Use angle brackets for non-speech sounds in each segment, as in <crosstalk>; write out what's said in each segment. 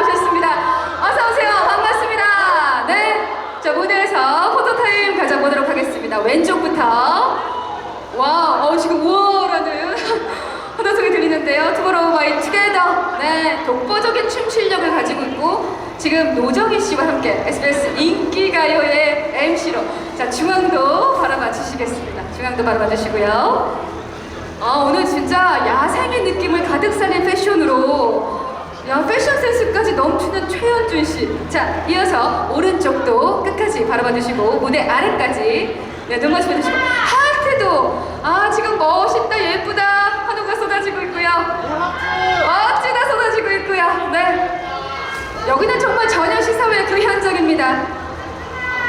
오셨습니다. 어서 오세요. 반갑습니다. 네. 자, 무대에서 포토타임 가져보도록 하겠습니다. 왼쪽부터. 와, 어, 지금 하나 소리 <laughs> 들리는데요. 투모로우 바이 투게더. 네. 독보적인 춤 실력을 가지고 있고, 지금 노정희 씨와 함께 SBS 인기가요의 MC로. 자, 중앙도 바라봐 주시겠습니다. 중앙도 바라봐 주시고요. 아, 오늘 진짜 야생의 느낌을 가득 살린 패션으로 야, 패션 센스까지 넘치는 최현준 씨. 자, 이어서 오른쪽도 끝까지 바라봐 주시고 무대 아래까지 네, 눈 마주쳐 주시고 하트도 아, 지금 멋있다, 예쁘다 한우가 쏟아지고 있고요. 멋지다 쏟아지고 있고요. 네. 여기는 정말 전혀 시사회 그 현장입니다.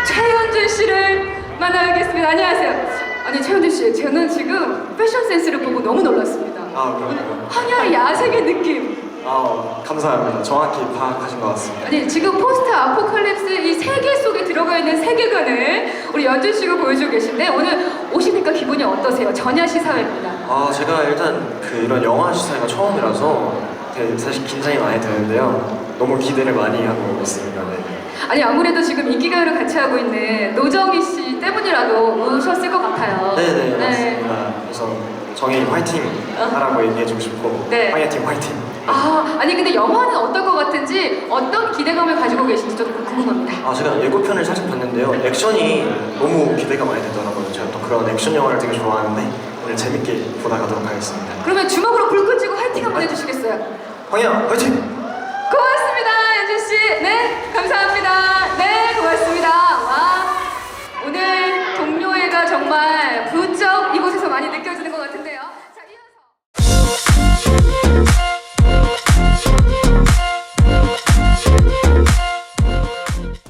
최현준 씨를 만나뵙겠습니다. 안녕하세요. 아니 최현준 씨, 저는 지금 패션 센스를 보고 너무 놀랐습니다. 아, 그럼요. 황야의 야생의 느낌. 아, 감사합니다. 정확히 파악하신 것 같습니다. 아니 지금 포스트 아포칼립스 이 세계 속에 들어가 있는 세계관을 우리 연준 씨가 보여주고 계신데 오늘 오시니까 기분이 어떠세요? 전야 시사회입니다. 아, 제가 일단 그 이런 영화 시사가 처음이라서 되게 사실 긴장이 많이 되는데요. 너무 기대를 많이 하고 있습니다. 네. 아니 아무래도 지금 인기가요를 같이 하고 있는 노정희 씨 때문이라도 오셨을 것 같아요. 네네, 맞습니다. 그래서 정희 화이팅 하라고 얘기해주고 싶고 네. 황야팀 화이팅. 아 아니 근데 영화는 어떨 것 같은지 어떤 기대감을 가지고 계신지 좀 궁금합니다. 아, 제가 예고편을 살짝 봤는데요. 액션이 너무 기대가 많이 되더라고요. 제가 또 그런 액션 영화를 되게 좋아하는데 오늘 재밌게 보다 가도록 하겠습니다. 그러면 주먹으로 불 끄지고 화이팅 한번 해주시겠어요? 황야 화이팅! 고맙습니다, 연준 씨. 네, 감사합니다.